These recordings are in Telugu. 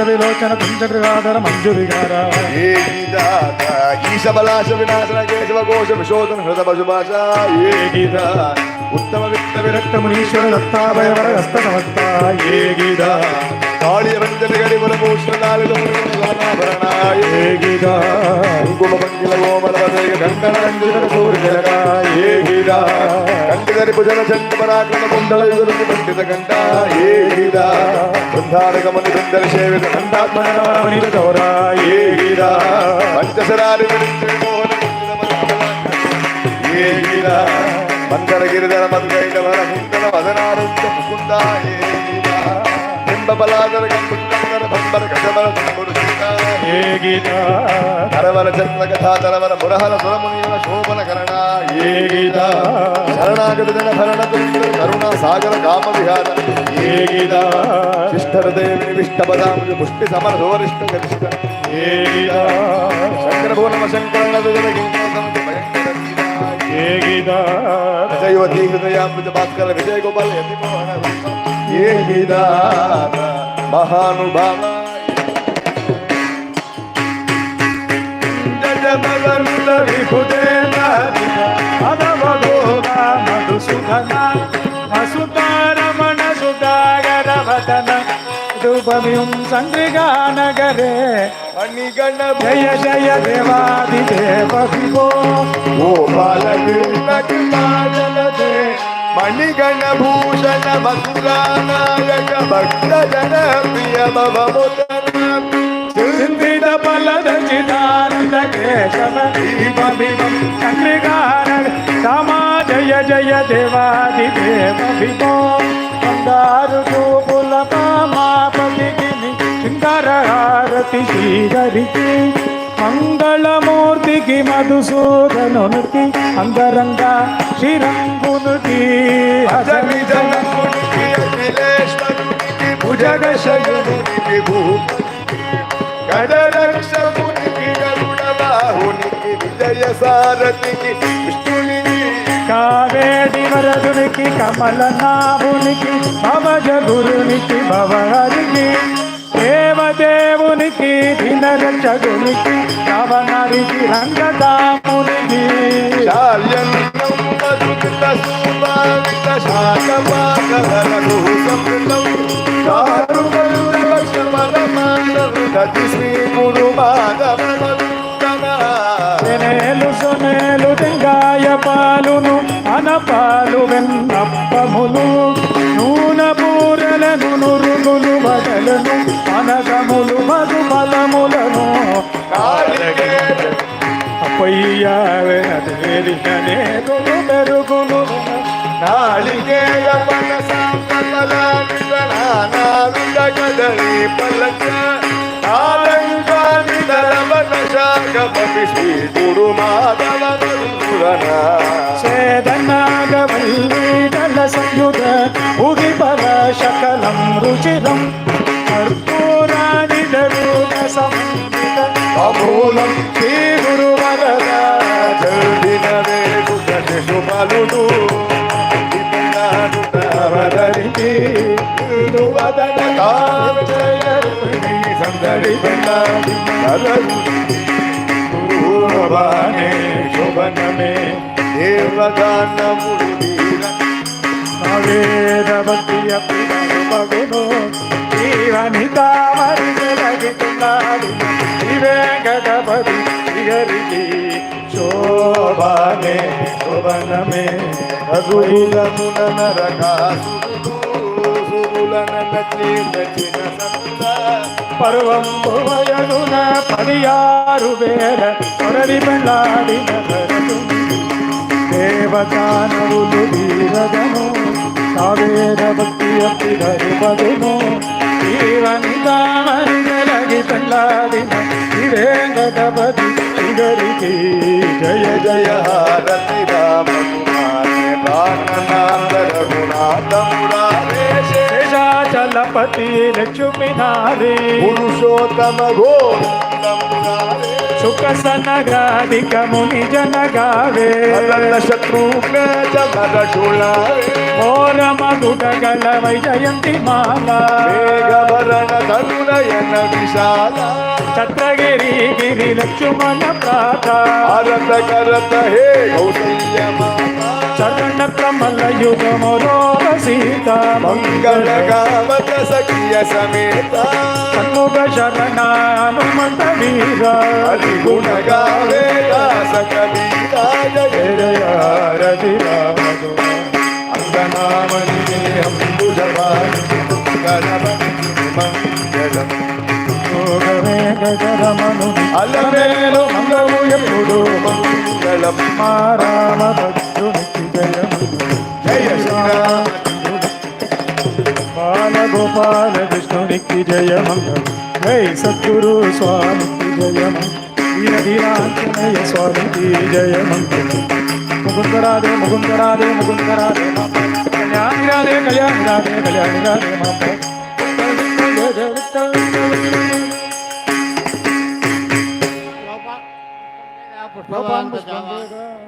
విలోచన కుంజగాధర మంజురిగార ఏ గీతాత ఈశబలాశ వినాశన కేశవ కోశ విశోధన హృద పశుభాష. ఏ గీత ఉత్తమ విత్త విరక్త మునీశ్వర దత్తాభయ వర హస్త ఏ గీత మందర గిరిధర ముందర వదనారుంద ముకుంద. ఏ గీత బింబ బలాదర గంగుందర బంబర గజబల తంబురు సీత ఏ గీత నరవర చంద్ర కథా తరవర మురహర సురమునీల శోభన కరణ ఏ గీత శరణాగత జన భరణ తుంద్ర కరుణ సాగర కామ విహార ఏ గీత శిష్టర దేవిని విష్టపదాముజ పుష్టి సమర సువరిష్ట గరిష్ట ఏ గీత శంకర భువనమ శంకర నదుల గింకర సమితి భయంకర వీర. ఏ గీత జయవతి హృదయామృత భాస్కర విజయ గోపాల యతి మోహన రూప. ఏ గీతాత మహానుభావ జగమగనుల విభుదేన అదవగోగా మధుసూదన వసుతారమణ సుధాగర వదన రూపమిం చంద్రిగా నగరే. మణిగణ జయ జయ దేవాది దేవ విభో గోపాల భూషణ మధురానాయక భక్త జన ప్రియ సింధిత ఫలద చిదానంద కేశవ దీపమిమం చంద్రిగా సమా జయ దేవాది దేవ విభో బంగారు చూపుల శృంగారహారతి శ్రీహరికి మంగళమూర్తికి మధుసూదనునికి అంగరంగ భుజగ గరుడ బాహునికి విజయ సారథికి విష్ణునికి కావేడి వరదునికి కమలనాభునికి భవజ గురునికి భవహరికి దేవదేవునికి దినరక్షగునికి నవనరికి రంగదామునికి శాల్యన్నం సునేలు సుభావిత తెంగాయ పాలును అనపాలు వెన్నప్పములు. నూన పూరలను నురుగులు వదలను అనగములు మధుమలములను అప్పయ్యావెనదేరికనే పెరుగును. నాళికేయ పన సాంగలానిదనానావిద గదరి పల్లక. ఆలంకానిదరవన శాఖపతి శ్రీ గురు మాధవ మధురనా. సేదనాగవల్లీడల సంయుధ ఉగి పర శకలం రుచిరం. మూలం అమూలం శ్రీ గురు వరద శుభలుడు వదరికి వదన సందడి గురువానే శోభనమే దేవదానముడు వీర వేద జీవనితామరి శ్రీవేంకటపతి శ్రీహరికి శోభానే శోభనమే రఘుల రఘులమున నరకాసురుడు సురుల నచ్చి నచ్చిన సంత పర్వంబు పదియారు వేల కొరవి పెళ్ళాడిన భరతు వీరగను కావేర భక్తి అప్పి పదును జీవని పెళ్ళాడిన శ్రీవేంకటపతి శ్రీగరికి జయ జయ హారతి రామ కుమారే ప్రాణనాథ రఘునాథ మురారేశే శేషాచలపతి లక్ష్మీనాథే. పురుషోత్తమ గోవింద మురారే సుఖ సనగాదిక ముని జనగావే. శత్రుఘ్న చమర శూలారే మోర మధుడగల వైజయంతి మాల మేఘభరణ తరుణయన విశాల. ఛత్రగిరి గిరి లక్ష్మణ ప్రాత. భారత కరత హే కౌసల్య మాతా. చరణ కమల యుగమురో సీత మంగళ కామత సఖియ సమేత. సన్ముఖ శరణ హనుమంత వీర. హరి గుణ గావే దాస కబీరా జయ జయ రతి రామదు అంగనామని అంబుజవాణి గణపతి మంగళం యోగమే గగరమను అలమేలు మంగళము ఎప్పుడు మంగళం. మా రామ गोपाल विष्णुनिकि की जय सद्गुरु स्वामिकि जयमं दीनदीनाञ्जनय स्वामिकि जयमं मुकुन्दराधे मुकुन्दराधे मुकुन्दराधे कल्याणि राधे कल्याणि राधे कल्याणि राधे कल्याण पुष्पवान्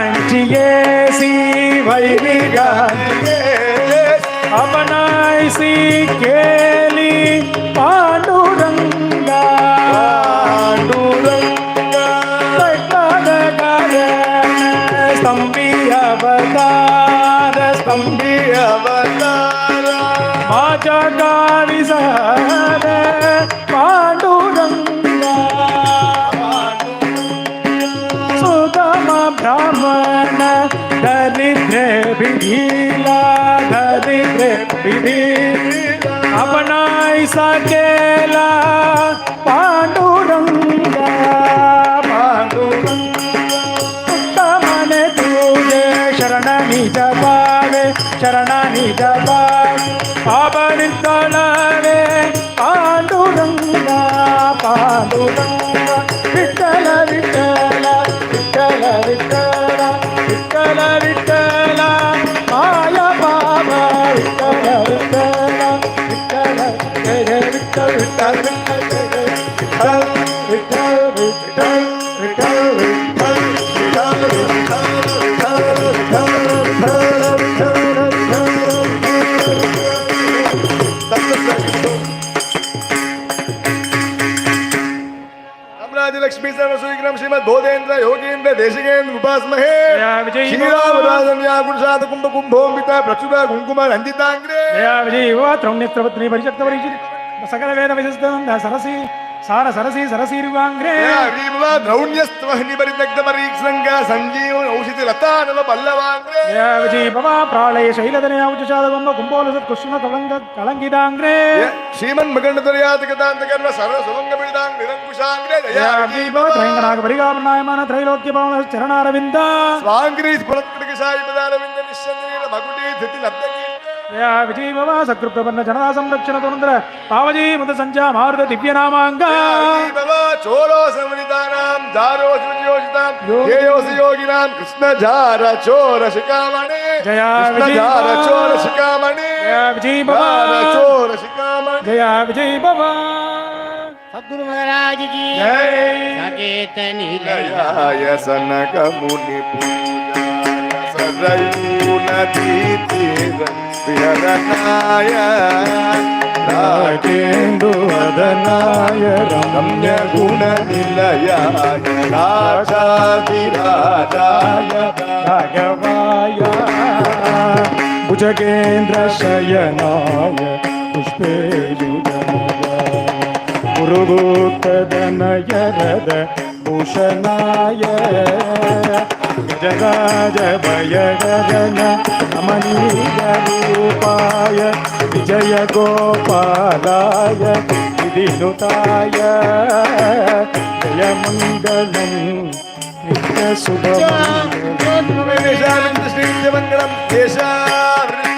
வைரிகாஞ்சியேசி வைரிகாஞ்சியே அவனாய்சி கேலி பாண்டுரங்கா பாண்டுரங்கா ஸ்தம்பி அவதார. ஸ்தம்பி அவதார. மாஜகாரி சார अपनायसा केला पांडुरंगा पांडुरंगा उत्तमने तुझे शरणानी जपावे शरणानी जपावे पापनिर्दळावे पांडुरंगा पांडुरंगा लक्ष्मी सरस्वीकृम श्रीमद बोधेन्द्र योगेन्द्र देशिकेन्द्र उपासमहे श्रीराम राजन या गुणसात कुंभ कुंभोंबिता प्रचुर कुंकुम रंजितांग्रे जय विजय वा त्रौण्यत्र पत्नी परिषक्त परिचित सकल वेद विशेषतम सरसी ಸಾರ ಸರಸಿ ಸರಸಿರುವಾಂಗ್ರೆ ದ್ರೌಣ್ಯಸ್ತವಹ್ನಿ ಪರಿತಗ್ಧಮರೀಕ್ಷಂಗ ಸಂಜೀವ ಔಷಧಿ ಲತಾನಲ ಬಲ್ಲವಾಂಗ್ರೆ ವಿಜೀಪವ ಪ್ರಾಳಯ ಶೈಲದನೆಯ ಉಚಶಾದವಮ್ಮ ಕುಂಬೋಲಸ ಕುಸುಮ ಕಳಂಗ ಕಳಂಗಿದಾಂಗ್ರೆ ಶ್ರೀಮನ್ ಮಗಂಡದರ್ಯಾತಕತಾಂತ ಕರ್ಮ ಸರ್ವ ಸುಮಂಗ ಬಿಡಿದಾಂಗ್ ನಿರಂಕುಶಾಂಗ್ರೆ ವಿಜೀಪವ ತ್ರೈಂಗನಾಗ ಪರಿಗಾಮನಾಯಮಾನ ತ್ರೈಲೋಕ್ಯ ಪವನ ಚರಣಾರವಿಂದ ಸ್ವಾಂಗ್ರೀ ಗುಣತ್ಕಟಕ ಸಾಯಿ ಪದಾರವಿಂದ ನಿಶ್ಚಂದ್ರೀರ ಮಗುಟಿ ಧೃತಿ ಲಬ್ಧಗೀ विजय सकृप्रपन्न जनता संरक्षण तुनंदर पावजी मुद संचा मारुत दिव्य नामांग चोलो समृतानां धारो सुजोषितां येयोस योगिनां कृष्ण धार चोर शिखामणि जया। विजय धार चोर शिखामणि जय विजय बाबा चोर शिखामणि जय विजय बाबा सद्गुरु महाराज की जय संकेत निलय पूजा सरयु नदी तीरं। വിഹരണായ രാജേന്ദുവദനായ രമ്യ ഗുണനിലയായ രാജാതിരാജായ ഭഗവായ ഭുജഗേന്ദ്രശയനായ പുഷ്പേയുഗ ഗുരുഭൂത്തദനയരദ ഭൂഷണായ ഗജരാജ ഭയകരന രമണീയൂപായ വിജയ ഗോപാലായ വിധിനുതായ ജയമംഗളം നിത്യസുഭമംഗളം ശ്രീജമംഗളം ദേശാ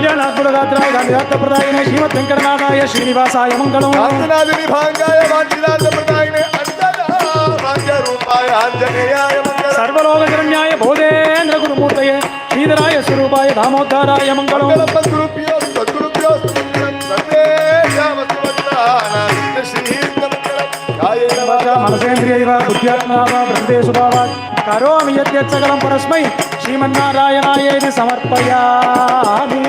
కళ్యాణాద్భుతగాత్రాయ గాంధీరాత్రప్రదాయనే శ్రీమద్ వెంకటనాథాయ శ్రీనివాసాయ మంగళం. సర్వలోకశరణ్యాయ బోధేంద్ర గురుమూర్తయే శ్రీధరాయ స్వరూపాయ దామోద్ధారాయ మంగళం. బృందేషు భావాత్. కరోమి సకలం పరస్మై ശ്രീമന്നാരായണായ ഇത് സമർപ്പയാമി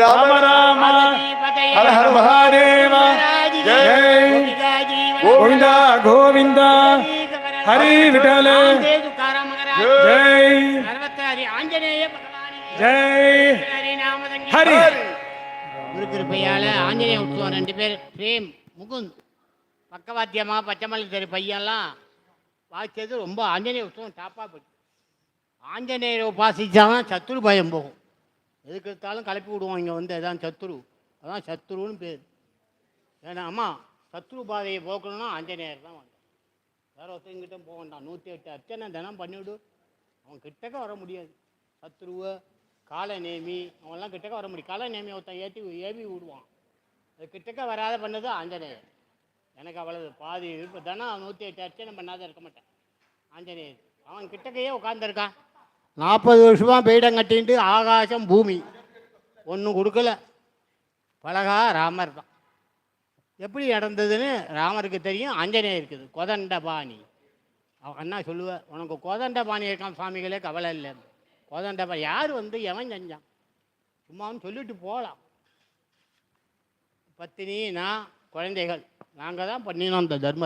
രാമ രാമ ഹര ഹര മഹാദേവ ஹரி விட்டால. ஜெய். ஜெய். ஹரி. குரு கிருப்பையால ஆஞ்சநேய உற்சவம் ரெண்டு பேர் பிரேம் முகுந்த். பக்கவாத்தியமா பச்சைமலை தெரு பையெல்லாம் வாசித்தது ரொம்ப ஆஞ்சநேய உற்சவம் டாப்பாக போச்சு. ஆஞ்சநேயரை உபாசிச்சாதான் சத்துரு பயம் போகும். எதுக்கு எடுத்தாலும் கலப்பி விடுவோம் இங்கே வந்து அதான் சத்துரு அதான் சத்துருன்னு பேர். ஏன்னா ஆமாம் சத்ரு பாதையை போக்கணும்னா ஆஞ்சநேயர் தான் வேற ஒருத்தங்கிட்ட போக வேண்டாம். நூற்றி எட்டு அர்ச்சனை தினம் பண்ணிவிடு. அவன் கிட்டக்க வர முடியாது. சத்ருவ காலை நேமி அவன்லாம் கிட்டக்க வர முடியும் காலை நேமி ஒருத்தன் ஏற்றி ஏவி விடுவான். அது கிட்டக்க வராத பண்ணது ஆஞ்சநேயர். எனக்கு அவ்வளவு பாதி இப்போ தினம் நூற்றி எட்டு அர்ச்சனை பண்ணாத இருக்க மாட்டேன். ஆஞ்சநேயர். அவன் கிட்டக்கையே உட்காந்துருக்கான் நாற்பது வருஷமாக பீடம் கட்டின்ட்டு ஆகாசம் பூமி. ஒன்றும் கொடுக்கல. பலகா ராமர் தான். எப்படி நடந்ததுன்னு ராமருக்கு தெரியும் ஆஞ்சநேயர் இருக்குது கொதண்ட பாணி அண்ணா சொல்லுவேன் உனக்கு கோதண்ட பாணி இருக்கான் சுவாமிகளே கவலை இல்லை. கோதண்ட பாணி யார் வந்து எவன் செஞ்சான்? சும்மாவும் சொல்லிட்டு போகலாம் பத்தினி நான் குழந்தைகள். நாங்கள் தான் பண்ணினோம் அந்த தர்மத்தை.